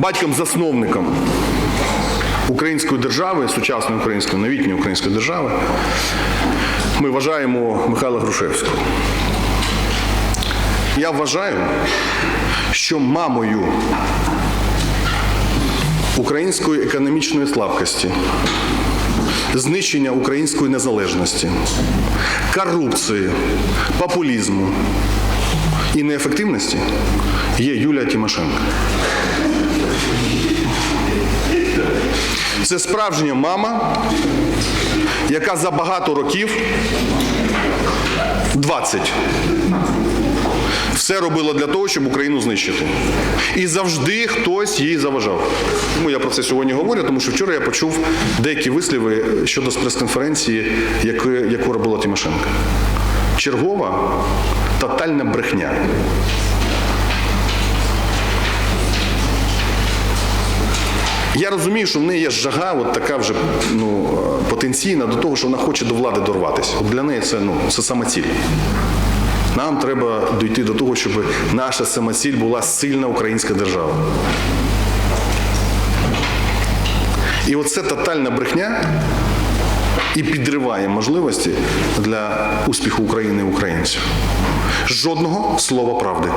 батьком-засновником української держави, сучасної української, новітньої української держави, ми вважаємо Михайла Грушевського. Я вважаю, що мамою української економічної слабкості, знищення української незалежності, корупції, популізму і неефективності є Юлія Тимошенко. Це справжня мама, яка за багато років 20 все робила для того, щоб Україну знищити. І завжди хтось їй заважав. Тому я про це сьогодні говорю, тому що вчора я почув деякі висліви щодо прес-конференції, яку, робила Тимошенко. Чергова тотальна брехня. Я розумію, що в неї є жага, от така вже ну, потенційна до того, що вона хоче до влади дорватися. От для неї це, ну, це самоціль. Нам треба дійти до того, щоб наша самоціль була сильна українська держава. І оце тотальна брехня і підриває можливості для успіху України і українців. Жодного слова правди.